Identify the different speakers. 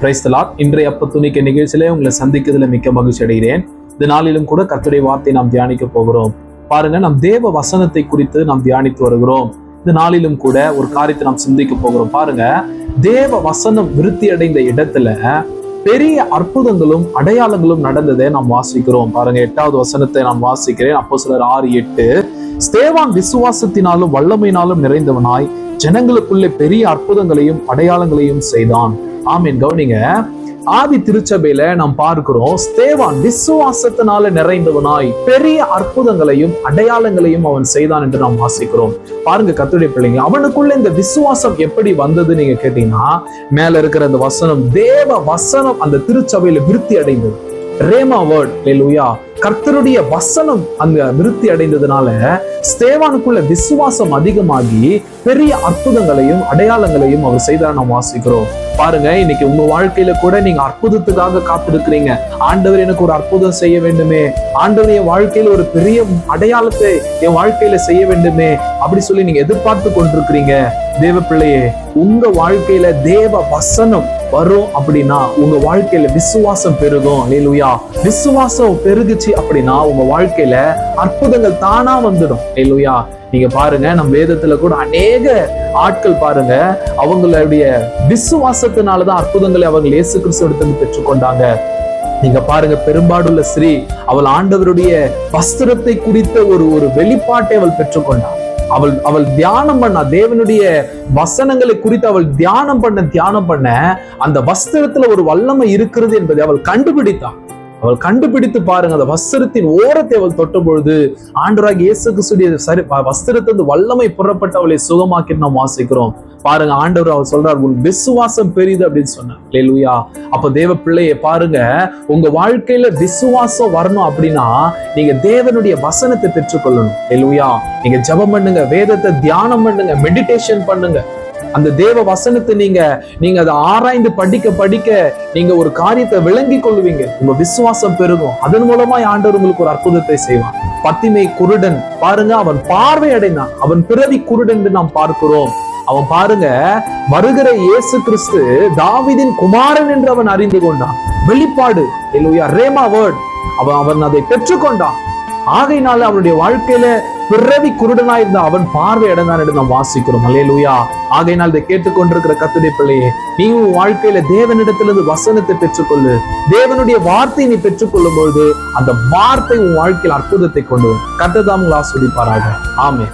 Speaker 1: கிரைஸ்தலாத் இன்றைய அப்ப துணிக்க நிகழ்ச்சியிலே உங்களை சந்திக்கிறதுல மிக்க மகிழ்ச்சி அடைகிறேன். இந்த நாளிலும் கூட கத்துடைய வார்த்தை நாம் தியானிக்க போகிறோம். பாருங்க நம் தேவ வசனத்தை குறித்து நாம் தியானித்து வருகிறோம். இந்த நாளிலும் கூட ஒரு காரியத்தை நாம் சிந்திக்க போகிறோம். பாருங்க தேவ வசனம் விருத்தி அடைந்த இடத்துல பெரிய அற்புதங்களும் அடையாளங்களும் நடந்ததை நாம் வாசிக்கிறோம். பாருங்க எட்டாவது வசனத்தை நான் வாசிக்கிறேன். அப்போ சிலர் ஆறு எட்டு. ஸ்தேவான் விசுவாசத்தினாலும் வல்லமையினாலும் நிறைந்தவனாய் ஜனங்களுக்குள்ளே பெரிய அற்புதங்களையும் அடையாளங்களையும் செய்தான். ஆமீன். கவனிங்க. ஆதி திருச்சபையில நாம் பார்க்கிறோம் ஸ்தேவான் விசுவாசத்தினால நிறைந்தவனாய் பெரிய அற்புதங்களையும் அடையாளங்களையும் அவன் செய்தான் என்று நாம் வாசிக்கிறோம். பாருங்க கத்துடைய பிள்ளைங்க அவனுக்குள்ள இந்த விசுவாசம் எப்படி வந்தது நீங்க கேட்டீங்கன்னா மேல இருக்கிற அந்த வசனம் தேவ வசனம் அந்த திருச்சபையில விருத்தி அடைந்தது. ரேமா வேர்ட் லூயா கர்த்தருடைய வசனம் அங்க விருத்தி அடைந்ததுனால ஸ்தேவானுக்குள்ள விசுவாசம் அதிகமாகி பெரிய அற்புதங்களையும் அடையாளங்களையும் அவர் செய்தார் நாம் வாசிக்கிறோம். பாருங்க இன்னைக்கு உங்க வாழ்க்கையில கூட நீங்க அற்புதத்துக்காக காத்திருக்கிறீங்க. ஆண்டவர் எனக்கு ஒரு அற்புதம் செய்ய வேண்டுமே. ஆண்டவர் என் வாழ்க்கையில ஒரு பெரிய அடையாளத்தை என் வாழ்க்கையில செய்ய வேண்டுமே. அப்படி சொல்லி நீங்க எதிர்பார்த்து கொண்டிருக்கிறீங்க. தேவ பிள்ளையே உங்க வாழ்க்கையில தேவ வசனம் வரும் அப்படின்னா உங்க வாழ்க்கையில விசுவாசம் பெருகும். இல்லையா விசுவாசம் பெருகுச்சு அப்படின்னா உங்க வாழ்க்கையில அற்புதங்கள் தானா வந்துடும். இல்லையா நீங்க பாருங்க நம்ம வேதத்துல கூட அநேக ஆட்கள் பாருங்க அவங்களுடைய விசுவாசத்தினாலதான் அற்புதங்களை அவங்க இயேசு கிறிஸ்து பெற்றுக்கொண்டாங்க. நீங்க பாருங்க பெரும்பாடுள்ள ஸ்ரீ அவள் ஆண்டவருடைய வஸ்திரத்தை குறித்த ஒரு ஒரு வெளிப்பாட்டை அவள் பெற்றுக்கொண்டாள். அவள் அவள் தியானம் பண்ணா தேவனுடைய வசனங்களை குறித்து அவள் தியானம் பண்ண தியானம் பண்ண அந்த வஸ்திரத்துல ஒரு வல்லமை இருக்கிறது என்பதை அவள் கண்டுபிடித்தாள் அவள் கண்டுபிடித்து பாருங்க அந்த வஸ்திரத்தின் ஓரத்தை அவள் தொட்ட பொழுது ஆண்டராக இயேசு கிறிஸ்துடைய சரி வஸ்திரத்திலிருந்து வல்லமை புறப்பட்டு அவளை சுகமாக்கி நாம் வாசிக்கிறோம். பாருங்க ஆண்டவர் அவர் சொல்றார் உன் விசுவாசம் பெரியது அப்படின்னு சொன்னார். லூயா அப்ப தேவ பிள்ளைய பாருங்க உங்க வாழ்க்கையில விசுவாசம் வரணும் அப்படின்னா நீங்க தேவனுடைய வசனத்தை பெற்றுக்கொள்ளணும். லூயா நீங்க ஜபம் பண்ணுங்க வேதத்தை தியானம் பண்ணுங்க மெடிடேஷன் பண்ணுங்க. அந்த தேவ வசனத்தை நீங்க நீங்க அதை ஆராய்ந்து படிக்க படிக்க நீங்க ஒரு காரியத்தை விளங்கி கொள்வீங்க உங்க விசுவாசம் பெருகும். அதன் மூலமா ஆண்டவர் உங்களுக்கு ஒரு அற்புதத்தை செய்வான் பத்திமை குருடன் பாருங்க அவன் பார்வை அடைந்தான். அவன் பிறவி குருடன் என்று நாம் பார்க்கிறோம். அவன் பாருங்க வருகிற இயேசு கிறிஸ்து தாவிதின் குமாரன் என்று அவன் அறிந்து கொண்டான். வெளிப்பாடு ரேமா வேர்ட் அவன் அவன் அதை பெற்றுக்கொண்டான். ஆகையினால அவனுடைய வாழ்க்கையில பிறவி குருடனா இருந்த அவன் பார்வை இடந்தான் என்று நாம் வாசிக்கிறோம். அல்லேலூயா ஆகையினால் இதை கேட்டுக்கொண்டிருக்கிற கத்துடைய பிள்ளையே நீ உன் வாழ்க்கையில தேவனிடத்திலிருந்து வசனத்தை பெற்றுக்கொள்ளு. தேவனுடைய வார்த்தையை நீ பெற்றுக்கொள்ளும் பொழுது அந்த வார்த்தை உன் வாழ்க்கையில் அற்புதத்தை கொண்டு வரும். கத்ததாம் ஆஸ்வதிப்பாராக. ஆமே